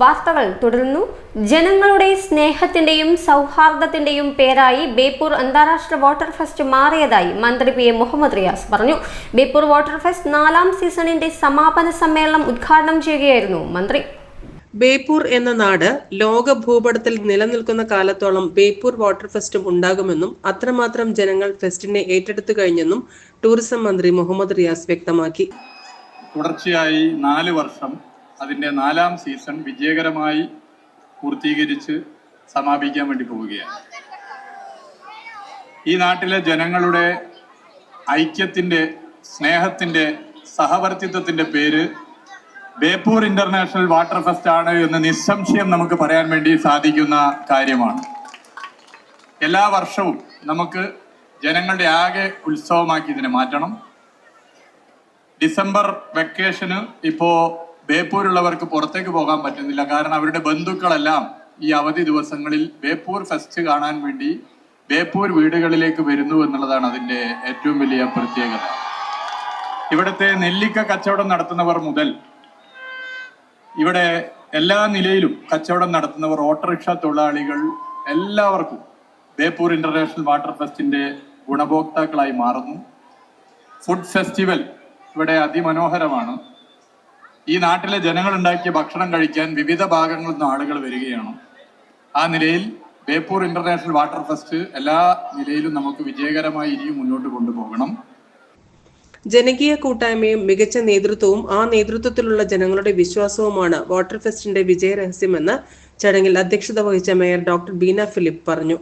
വാർത്തകൾ തുടരുന്നു. ജനങ്ങളുടെ സ്നേഹത്തിന്റെയും സൗഹാർദ്ദത്തിന്റെയും പേരായി ബേപ്പൂർ അന്താരാഷ്ട്ര വാട്ടർ ഫെസ്റ്റ് മാറിയതായി മന്ത്രി പി എ മുഹമ്മദ് റിയാസ് പറഞ്ഞു. ബേപ്പൂർ വാട്ടർ ഫെസ്റ്റ് നാലാം സീസണിന്റെ സമാപന സമ്മേളനം ഉദ്ഘാടനം ചെയ്യുകയായിരുന്നു മന്ത്രി. ബേപ്പൂർ എന്ന നാട് ലോക ഭൂപടത്തിൽ നിലനിൽക്കുന്ന കാലത്തോളം ബേപ്പൂർ വാട്ടർ ഫെസ്റ്റും ഉണ്ടാകുമെന്നും അത്രമാത്രം ജനങ്ങൾ ഫെസ്റ്റിനെ ഏറ്റെടുത്തു കഴിഞ്ഞെന്നും ടൂറിസം മന്ത്രി മുഹമ്മദ് റിയാസ് വ്യക്തമാക്കി. തുടർച്ചയായി നാല് വർഷം അതിന്റെ നാലാം സീസൺ വിജയകരമായി പൂർത്തീകരിച്ച് സമാപിക്കാൻ വേണ്ടി പോവുകയാണ്. ഈ നാട്ടിലെ ജനങ്ങളുടെ ഐക്യത്തിന്റെ സ്നേഹത്തിന്റെ സഹവർത്തിത്വത്തിന്റെ പേര് ബേപ്പൂർ ഇന്റർനാഷണൽ വാട്ടർ ഫെസ്റ്റ് ആണ് എന്ന് നിസ്സംശയം നമുക്ക് പറയാൻ വേണ്ടി സാധിക്കുന്ന കാര്യമാണ്. എല്ലാ വർഷവും നമുക്ക് ജനങ്ങളുടെ ആകെ ഉത്സവമാക്കി ഇതിനെ മാറ്റണം. ഡിസംബർ വെക്കേഷന് ഇപ്പോ ബേപ്പൂരുള്ളവർക്ക് പുറത്തേക്ക് പോകാൻ പറ്റുന്നില്ല. കാരണം അവരുടെ ബന്ധുക്കളെല്ലാം ഈ അവധി ദിവസങ്ങളിൽ ബേപ്പൂർ ഫെസ്റ്റ് കാണാൻ വേണ്ടി ബേപ്പൂർ വീടുകളിലേക്ക് വരുന്നു എന്നുള്ളതാണ് അതിന്റെ ഏറ്റവും വലിയ പ്രത്യേകത. ഇവിടുത്തെ നെല്ലിക്ക കച്ചവടം നടത്തുന്നവർ മുതൽ ഇവിടെ എല്ലാ നിലയിലും കച്ചവടം നടത്തുന്നവർ ഓട്ടോറിക്ഷ തൊഴിലാളികൾ എല്ലാവർക്കും ബേപ്പൂർ ഇന്റർനാഷണൽ വാട്ടർ ഫെസ്റ്റിന്റെ ഗുണഭോക്താക്കളായി മാറുന്നു. ഫുഡ് ഫെസ്റ്റിവൽ ഇവിടെ അതിമനോഹരമാണ്. ഈ നാട്ടിലെ ജനങ്ങൾ ഉണ്ടാക്കിയ ഭക്ഷണം കഴിക്കാൻ വിവിധ ഭാഗങ്ങളിൽ നിന്ന് ആളുകൾ വരികയാണ്. ആ നിലയിൽ ബേപ്പൂർ ഇന്റർനാഷണൽ വാട്ടർ ഫെസ്റ്റ് എല്ലാ നിലയിലും നമുക്ക് വിജയകരമായി ഇനിയും മുന്നോട്ട് കൊണ്ടുപോകണം. ജനകീയ കൂട്ടായ്മയും മികച്ച നേതൃത്വവും ആ നേതൃത്വത്തിലുള്ള ജനങ്ങളുടെ വിശ്വാസവുമാണ് വാട്ടർ ഫെസ്റ്റിന്റെ വിജയരഹസ്യമെന്ന് ചടങ്ങിൽ അധ്യക്ഷത വഹിച്ച മേയർ ഡോക്ടർ ബീന ഫിലിപ്പ് പറഞ്ഞു.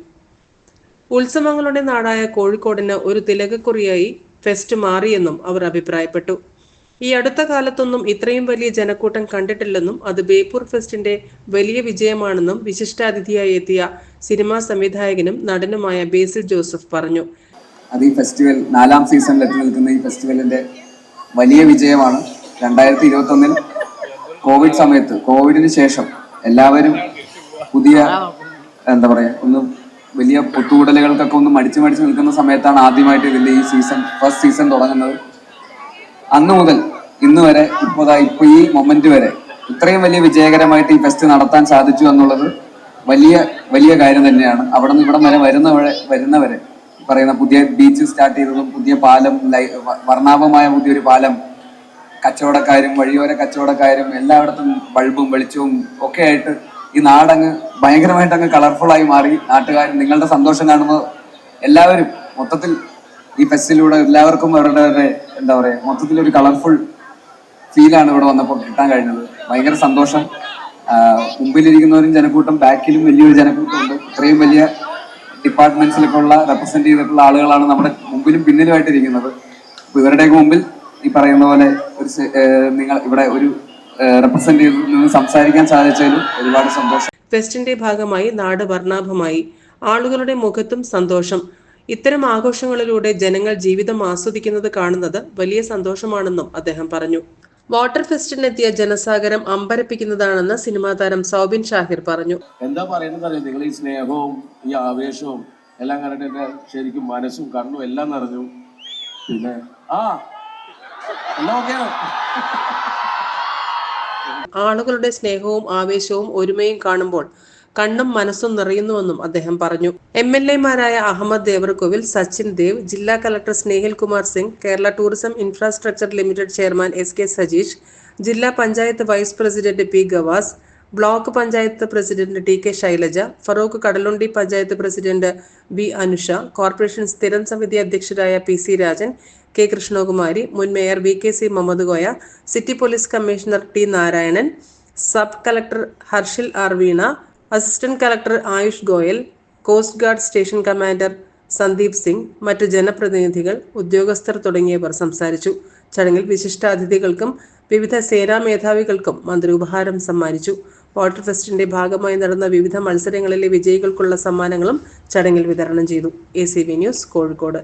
ഉത്സവങ്ങളുടെ നാടായ കോഴിക്കോടിന് ഒരു തിലകക്കുറിയായി ഫെസ്റ്റ് മാറിയെന്നും അവർ അഭിപ്രായപ്പെട്ടു. ഈ അടുത്ത കാലത്തൊന്നും ഇത്രയും വലിയ ജനക്കൂട്ടം കണ്ടിട്ടില്ലെന്നും അത് ബേപ്പൂർ ഫെസ്റ്റിന്റെ വലിയ വിജയമാണെന്നും വിശിഷ്ടാതിഥിയായി എത്തിയ സിനിമാ സംവിധായകനും നടനുമായ ബേസിൽ ജോസഫ് പറഞ്ഞു. അത് ഈ ഫെസ്റ്റിവൽ നാലാം സീസണിൽ എത്തി നിൽക്കുന്ന ഈ ഫെസ്റ്റിവലിന്റെ വലിയ വിജയമാണ്. രണ്ടായിരത്തി ഇരുപത്തൊന്നിൽ കോവിഡ് സമയത്ത് കോവിഡിന് ശേഷം എല്ലാവരും പുതിയ എന്താ പറയാ ഒന്ന് വലിയ ഒത്തുകൂടലുകൾക്കൊക്കെ ഒന്ന് മടിച്ചു മടിച്ചു നിൽക്കുന്ന സമയത്താണ് ആദ്യമായിട്ട് ഇതിന്റെ ഈ സീസൺ ഫസ്റ്റ് സീസൺ തുടങ്ങുന്നത്. അന്ന് മുതൽ ഇന്ന് വരെ ഇപ്പോൾ ദാ ഇപ്പൊ ഈ മൊമെന്റ് വരെ ഇത്രയും വലിയ വിജയകരമായിട്ട് ഈ ഫെസ്റ്റ് നടത്താൻ സാധിച്ചു എന്നുള്ളത് വലിയ വലിയ കാര്യം തന്നെയാണ്. അവിടെ നിന്ന് ഇവിടം വരെ വരുന്നവരെ വരുന്നവരെ പറയുന്ന പുതിയ ബീച്ച് സ്റ്റാർട്ട് ചെയ്തതും പുതിയ പാലം വർണാഭമായ പുതിയൊരു പാലം കച്ചവടക്കാരും വഴിയോര കച്ചവടക്കാരും എല്ലായിടത്തും ബൾബും വെളിച്ചവും ഒക്കെ ആയിട്ട് ഈ നാടങ്ങ് ഭയങ്കരമായിട്ട് അങ്ങ് കളർഫുൾ ആയി മാറി. നാട്ടുകാരും നിങ്ങളുടെ സന്തോഷം കാണുന്നത് എല്ലാവരും മൊത്തത്തിൽ ഈ ഫെസ്റ്റിലൂടെ എല്ലാവർക്കും അവരുടെ എന്താ പറയുക മൊത്തത്തിൽ ഒരു കളർഫുൾ ഫീലാണ് ഇവിടെ വന്നപ്പോൾ കിട്ടാൻ കഴിഞ്ഞത്. ഭയങ്കര സന്തോഷം. മുമ്പിലിരിക്കുന്നവരും ജനക്കൂട്ടം ബാക്കിലും വലിയൊരു ജനക്കൂട്ടം ഉണ്ട് ഇത്രയും വലിയ ഡിപ്പാർട്ട്മെന്റ്സിലൊക്കെ ഉള്ള റെപ്രസെന്റ് ചെയ്തിട്ടുള്ള ആളുകളാണ് നമ്മുടെ മുമ്പിലും പിന്നിലുമായിട്ട് ഇരിക്കുന്നത് അപ്പൊ ഇവരുടെയൊക്കെ മുമ്പിൽ ഈ പറയുന്ന പോലെ ഒരു നിങ്ങൾ ഇവിടെ ഒരു റെപ്രസെന്റ് ചെയ്ത് നിന്ന് സംസാരിക്കാൻ സാധിച്ചതിലും ഒരുപാട് സന്തോഷം. ഫെസ്റ്റിന്റെ ഭാഗമായി നാട് വർണാഭമായി. ആളുകളുടെ മുഖത്തും സന്തോഷം. ഇത്തരം ആഘോഷങ്ങളിലൂടെ ജനങ്ങൾ ജീവിതം ആസ്വദിക്കുന്നത് കാണുന്നത് വലിയ സന്തോഷമാണെന്നും അദ്ദേഹം പറഞ്ഞു. വാട്ടർ ഫെസ്റ്റിനെത്തിയ ജനസാഗരം അമ്പരപ്പിക്കുന്നതാണെന്ന് സിനിമാ താരം സൗബിൻ ഷാഹിർ പറഞ്ഞു. എന്താ പറയുന്നത് നിങ്ങൾ ഈ സ്നേഹവും ഈ ആവേശവും എല്ലാം കണ്ടിട്ട് എന്റെ ശരിക്കും മനസ്സും കണ്ണും എല്ലാം നിറഞ്ഞു. പിന്നെ ആ ആളുകളുടെ സ്നേഹവും ആവേശവും ഒരുമയും കാണുമ്പോൾ കണ്ണും മനസ്സും നിറയുന്നുവെന്നും അദ്ദേഹം പറഞ്ഞു. എം എൽ എമാരായ അഹമ്മദ് ദേവർകോവിൽ സച്ചിൻ ദേവ് ജില്ലാ collector Snehil Kumar Singh Kerala tourism infrastructure limited chairman S K Sajeesh ജില്ലാ panchayat vice president P Gavas block panchayat president T K Shailaja Farook Kadalundi panchayat president B Anusha corporation സ്ഥിരം സമിതി അധ്യക്ഷരായ P C Rajan K Krishnakumari മുൻ mayor V K C Muhammad Koya city police commissioner T Narayanan sub collector Harshil R Veena assistant collector Ayush Goyal coast guard station commander Sandeep Singh മറ്റു ജനപ്രതിനിധികൾ ഉദ്യോഗസ്ഥർ തുടങ്ങിയവർ സംസാരിച്ചു. ചടങ്ങിൽ വിശിഷ്ടാതിഥികൾക്കും വിവിധ സേനാ മേധാവികൾക്കും മന്ത്രി ഉപഹാരം സമ്മാനിച്ചു. വാട്ടർ ഫെസ്റ്റിന്റെ ഭാഗമായി നടന്ന വിവിധ മത്സരങ്ങളിലെ വിജയികൾക്കുള്ള സമ്മാനങ്ങളും ചടങ്ങിൽ വിതരണം ചെയ്തു. A news Kozhikode.